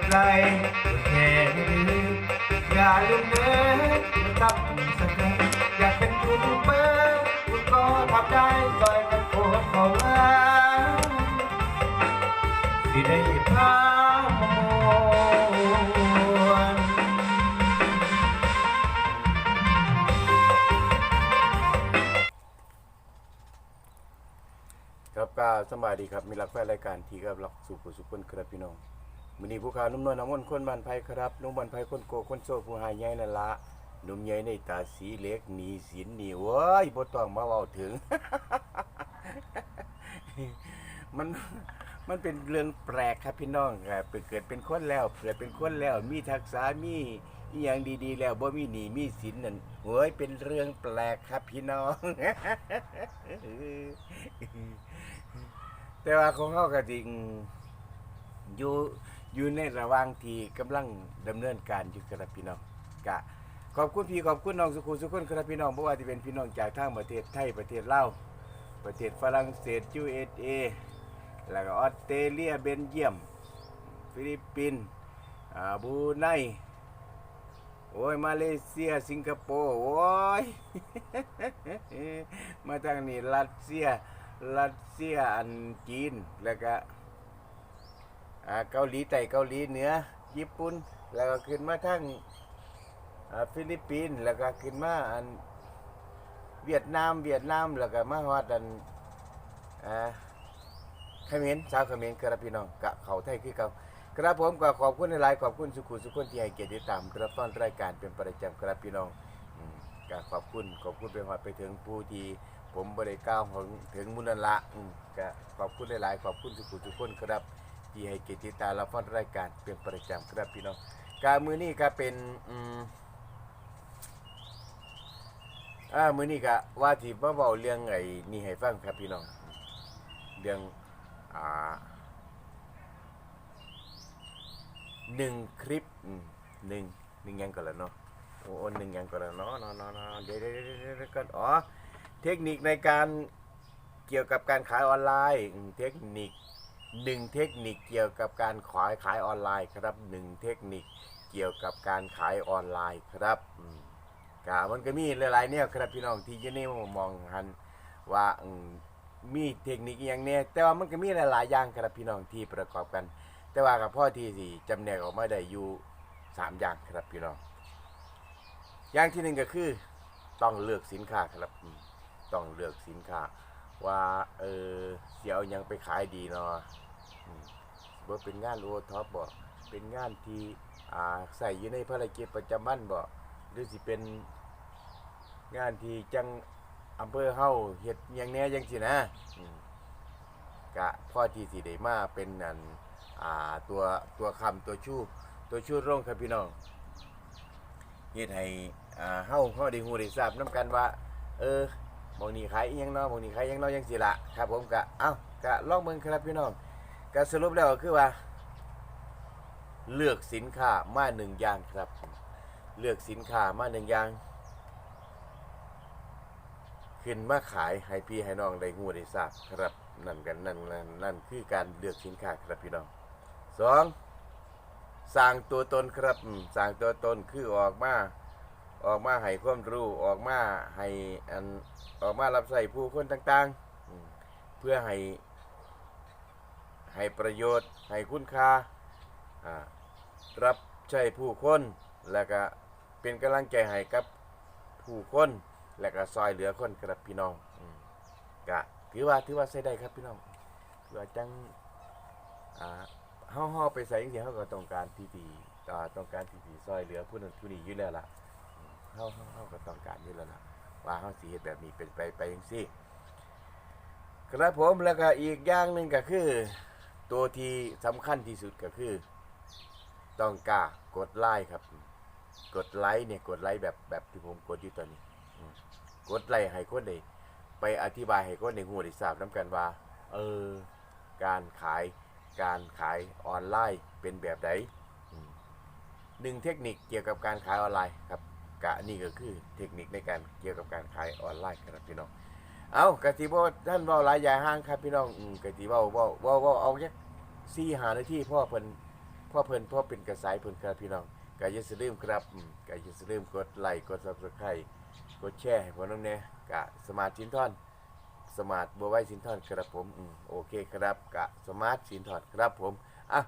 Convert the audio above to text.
ดไลค์กดแชร์ให้ลืมอย่าลืมเด้อกับสเกตอยากเป็นยูทูบเบอร์คุณก็ทำได้ซอยกันโคตรเขอว่าสิได้พามวนครับก็สำบายดีครับ มีรักแฟนรายการที่กับรักสู่ผู้สุขคนครับพี่น้อง มือนี้ผู้ขานุ่มน้อยน้ำมนคนบ้านไผครับนุ่มบ้านไผคนโกคนโซผู้หายใหญ่นั่นละหนุ่มใหญ่ในตาสีเล็กหนีสินนีเว้ยบ่ต้องมาเว้าถึง มันมันเป็นเรื่องแปลกครับพี่น้องครับเปิดเกิดเป็นคนแล้วเกิดเป็นคนแล้ว มีทักษะมีอีหยังดีๆ แล้วบ่มีหนีมีสินนั่นโว้ยเป็นเรื่องแปลกครับพี่น้อง แต่ว่าของเขาก็จริงอยู่ อยู่ในระหว่างที่กำลังดำเนินการอยู่ครับพี่น้องกะขอบคุณพี่ขอบคุณน้องสุขุมสุขคนครับพี่น้องเพราะว่าที่เป็นพี่น้องจากทางประเทศไทยประเทศลาวประเทศฝรั่งเศส USA แล้วก็ออสเตรเลียเบนเยียม ฟิลิปปินส์อ่าบรูไนโอ้ยมาเลเซียสิงคโปร์โอ้ย มาทางนี้รัสเซียรัสเซียอันจีนแล้วก็ เกาหลีใต้เกาหลีเหนือญี่ปุ่น แล้วก็ขึ้นมาทางฟิลิปปินส์แล้วก็ขึ้นมาอันเวียดนามเวียดนามแล้วก็มาฮอดอันอ่าเขมรชาวเขมรครับพี่น้องกะเขาไทยคือเก่าครับผมก็ขอบคุณหลายขอบคุณสุขุสุขคนที่ให้เกียรติตามรับฟังรายการเป็นประจำครับพี่น้องก็ขอบคุณขอบคุณไปฮอดไปถึงผู้ที่ผมบริกาวของถึงมุนนละก็ขอบคุณหลายๆขอบคุณทุกคนทุกคนครับ ที่ให้เกติตามรับฟังรายการเป็นประจำครับพี่น้องการมือนี้ก็เป็นอืมอ่ามือนี้ก็ว่าที่มาเบาเรื่องไอ้นี่ให้ฟังครับพี่น้องเรื่องอ่าหนึ่งคลิปหนึ่งหนึ่งยังก่อนละเนาะโอ้หนึ่งยังก่อนละเนาะเนาะเนาะเนาะเดี๋ยวเดี๋ยวเดี๋ยวก่อนอ๋อเทคนิคในการเกี่ยวกับการขายออนไลน์ เทคนิค หนึ่งเทคนิคเกี่ยวกับการขายขายออนไลน์ครับหนึ่งเทคนิคเกี่ยวกับการขายออนไลน์ครับกะมันก็มีหลายๆเนี่ยครับพี่น้องที่ยี่นี่มองหันว่ามีเทคนิคอย่างเนี้ยแต่ว่ามันก็มีหลายๆอย่างครับพี่น้องที่ประกอบกัน แต่ว่ากับพ่อที่สี่จำแนกออกมาได้อยู่สามอย่างครับพี่น้อง อย่างที่หนึ่งก็คือ ต้องเลือกสินค้าครับต้องเลือกสินค้า ว่าเออเสียเอายังไปขายดีเนาะอืมบ่เป็นงานโอท็อปบ่เป็นงานที่อ่าใส่อยู่ในภารกิจประจำวันบ่หรือสิเป็นงานที่จังอำเภอเฮาเฮ็ดยังแน่จังซี่นะกะพ่อที่สิได้มาเป็นอันอ่าตัวตัวคำตัวชู้ตัวชู้ร่งครับพี่น้องเฮ็ดให้อ่าเฮาเฮาได้ฮู้ได้ทราบนํกันว่า เออ บางนี้ขายอีหยังเนาะบางนี้ขายอีหยังเนาะยังสิละครับ ผมกะเอ้ากะลองเบิ่งครับพี่น้องกะสรุปแล้วก็คือว่า เลือกสินค้ามาหนึ่งอย่างครับ เลือกสินค้ามาหนึ่งอย่าง ขึ้นมาขายให้พี่ให้น้องได้ฮู้ได้ทราบครับนั่นกันนั่นนั่นนั่นคือการเลือกสินค้าครับพี่น้องสองสร้างตัวตนครับอืมสร้างตัวตนคือออกมา ออกมาให้ความรู้ออกมาให้อันออกมารับใส่ผู้คนต่างๆ เพื่อให้ให้ประโยชน์ ให้คุณค่ารับใช้ผู้คน แล้วก็เป็นกำลังใจให้กับผู้คน และก็ซอยเหลือคนครับพี่น้องอก็ถือว่าถือว่าใช้ได้ครับพี่น้องถือว่าจังอ่าเฮาเฮาไปใส่จังซี่เฮาก็ต้องการที่ดีต้องการที่ดีซอยเหลือผู้นั้นผู้นี้อยู่แล้วล่ะ เฮาเฮาเฮาก็ต้องการอยู่แล้วล่ะว่าเฮาสิเฮ็ดแบบนี้เป็นไปไปจังซี่ครับผมแล้วก็อีกอย่างหนึ่งก็คือ ตัวที่สำคัญที่สุดก็คือ ต้องกล้ากดไลค์ครับ กดไลค์เนี่ยกดไลค์แบบแบบที่ผมกดอยู่ตอนนี้อืมกดไลค์ให้คนได้ไปอธิบายให้คนได้ฮู้ได้ทราบนํกันว่า เออ การขายการขายออนไลน์เป็นแบบใดอืมหนึ่งเทคนิคเกี่ยวกับการขายออนไลน์ครับ กะนี่ก็คือเทคนิคในการเกี่ยวกับการขายออนไลน์ครับพี่น้องเอากะทิบ่ท่านเว้าหลายอยายห้างครับพี่น้องอืมกะทิเว้าเว้าเว้าเว้าเอาจัก4 5นาทีพ่อเพิ่นพ่อเพิ่นพ่อเป็นกระสายเพิ่นครับพี่น้องก็อย่าลืมครับอืมก็อย่าลืมกดไลค์กด Subscribe กดแชร์ให้ผมน้ำเนี่ยกะสมาร์ทสินทอน สมาร์ทบัวไว้สินทอนครับผมอืมโอเคครับกะสมาร์ทสินทอนครับผมอะ